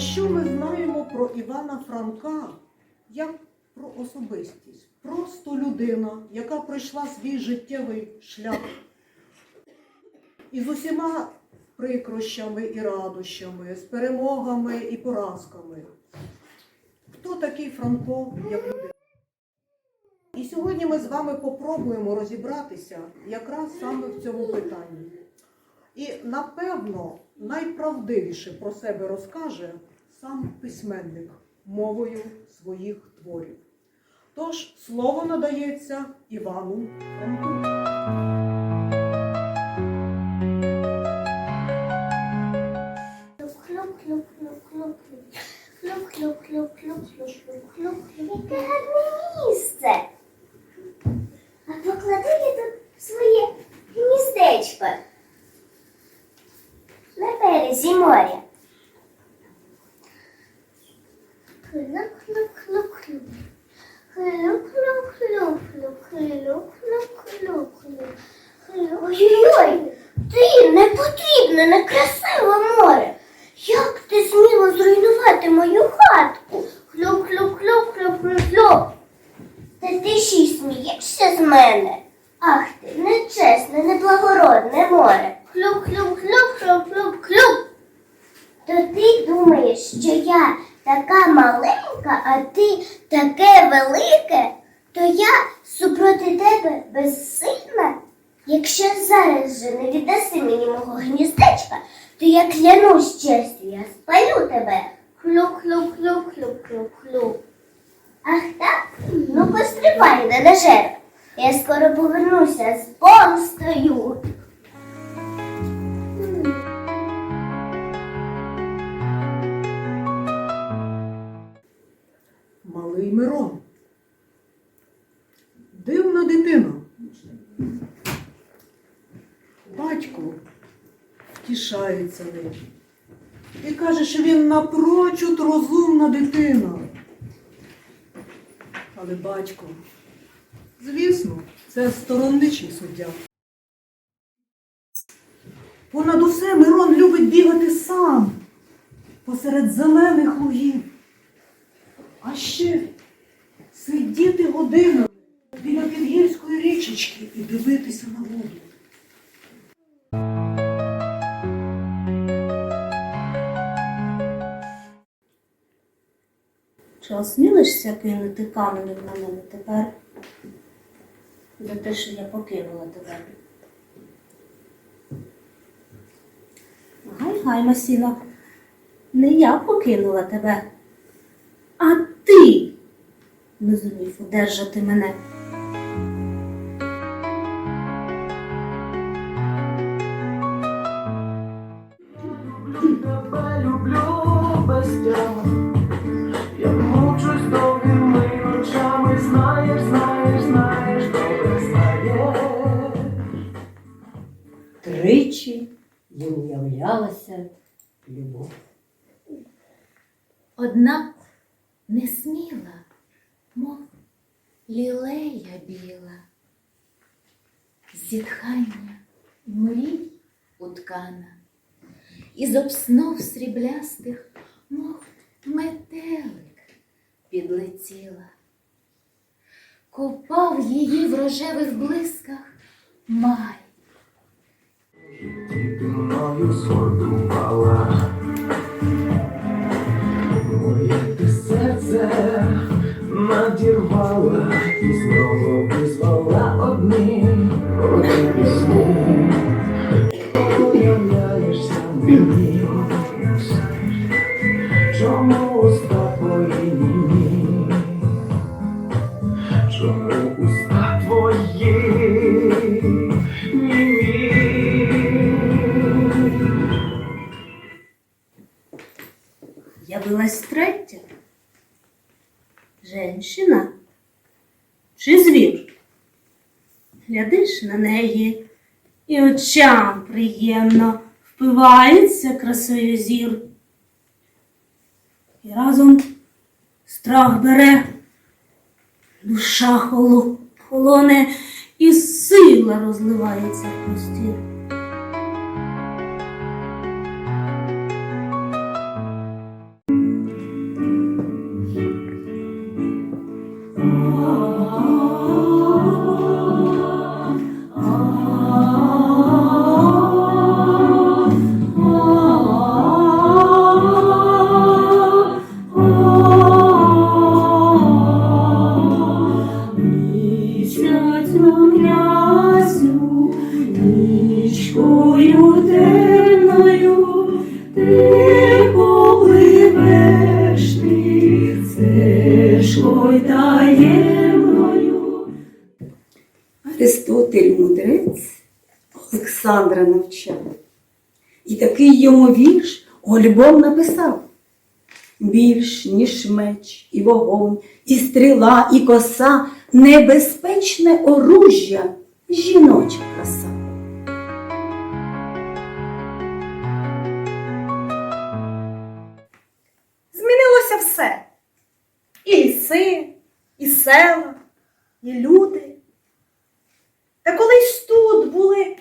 що ми знаємо про Івана Франка як про особистість? Просто людина, яка пройшла свій життєвий шлях із усіма прикрощами і радощами, з перемогами і поразками. Хто такий Франко як людина? І сьогодні ми з вами попробуємо розібратися якраз саме в цьому питанні. І напевно найправдивіше про себе розкаже сам письменник мовою своїх творів. Тож слово надається Івану Франку. Яке гарне місце. А поклади тут своє гніздечко на березі моря. Хлюк-хлюк-хлюк-хлюк. Хлюк-хлюк-хлюк-хлюк. Ой-ой-ой, ти непотрібне, некрасиве море. Як ти сміло зруйнувати мою хатку? Хлюк-хлюк-хлюк-хлюк-хлюк. Та ти ще й смієшся з мене? Ах ти, нечесне, неблагородне море. Хлюк-хлюк-хлюк-хлюк-хлюк-хлюк. То ти думаєш, що я така маленька, а ти таке велике, то я супроти тебе безсильна? Якщо зараз же не віддаси мені мого гніздечка, то я клянусь честю, я спалю тебе. Хлюк-хлюк-хлюк-хлюк-хлюк-хлюк. Ах так? Ну постривай, ненажера. Я скоро повернуся з помстою. Малий Мирон. Дивна дитина. Батько втішається ним і каже, що він напрочуд розумна дитина. Але батько, звісно, це сторонничий суддя. Понад усе Мирон любить бігати сам посеред зелених лугів. А ще сидіти годинами біля підгірської річечки і дивитися на воду. Осмілишся кинути каменем на мене тепер? За те, що я покинула тебе. Гай, гай, Масіла. Не я покинула тебе, а ти не зумів удержати мене. Знаєш, знаєш, знаєш, добре знаєш. Тричі їм являлася любов. Одна не сміла, мов лілея біла, зітхання мрій уткана, із обснов сріблястих, мов метелик підлетіла. Купав її в рожевих блисках май. Ти мною згодувала. Моє ти серце надірвала і знову визвала одні одні Глядиш на неї, і очам приємно впивається красою зір. І разом страх бере, душа холо- холоне, і сила розливається в простір. Олександра навчав. І такий йому вірш у альбом написав. Більш, ніж меч, і вогонь, і стріла, і коса, небезпечне оружжя, жіноча краса. Змінилося все. І ліси, і села, і люди. Та колись тут були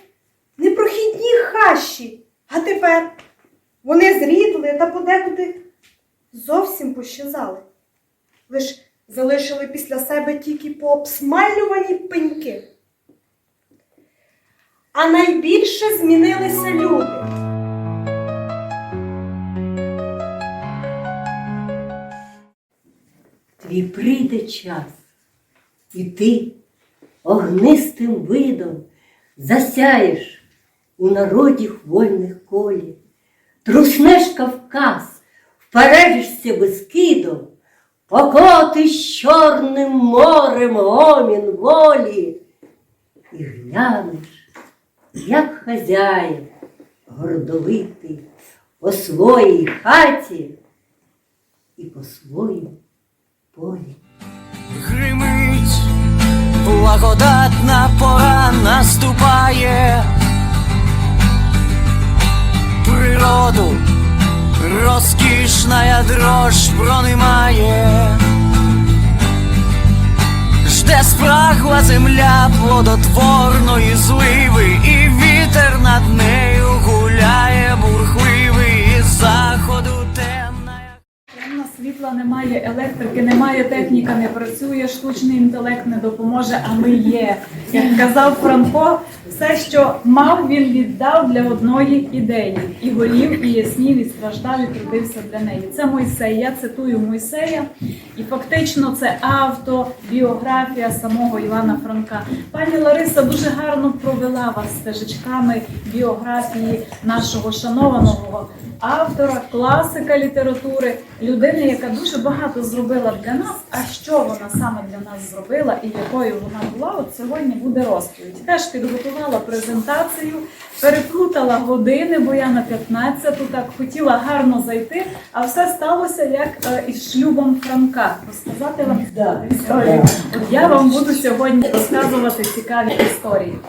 непрохідні хащі, а тепер вони зрідли та подекуди зовсім пощазали. Лиш залишили після себе тільки пообсмалювані пеньки. А найбільше змінилися люди. Твій прийде час, і ти огнистим видом засяєш у народі хвольних колі, труснеш Кавказ, впережешся безкидом, покотиш чорним морем гомін волі, і глянеш, як хазяїн гордовитий по своїй хаті і по своїм полі. Гримить, благодатна пора наступає. Розкішна дрожь пронимає. Жде спрагла земля плодотворної зливи, і вітер над нею гуляє бурхливий із заходу темна. Темно, світла немає, електрики немає, техніка не працює, штучний інтелект не допоможе, а ми є. Як казав Франко, все, що мав, він віддав для одної ідеї. І голів, і яснів, і страждав, і трудився для неї. Це Мойсей. Я цитую Мойсея, і фактично це автобіографія самого Івана Франка. Пані Лариса дуже гарно провела вас стежечками біографії нашого шанованого автора, класика літератури, людини, яка дуже багато зробила для нас. А що вона саме для нас зробила і якою вона була, от сьогодні буде розповідь. Теж підготувала презентацію, переплутала години, бо я на 15-ту так хотіла гарно зайти, а все сталося як е, із шлюбом Франка. Розказати вам історію. От я вам буду сьогодні розказувати цікаві історії.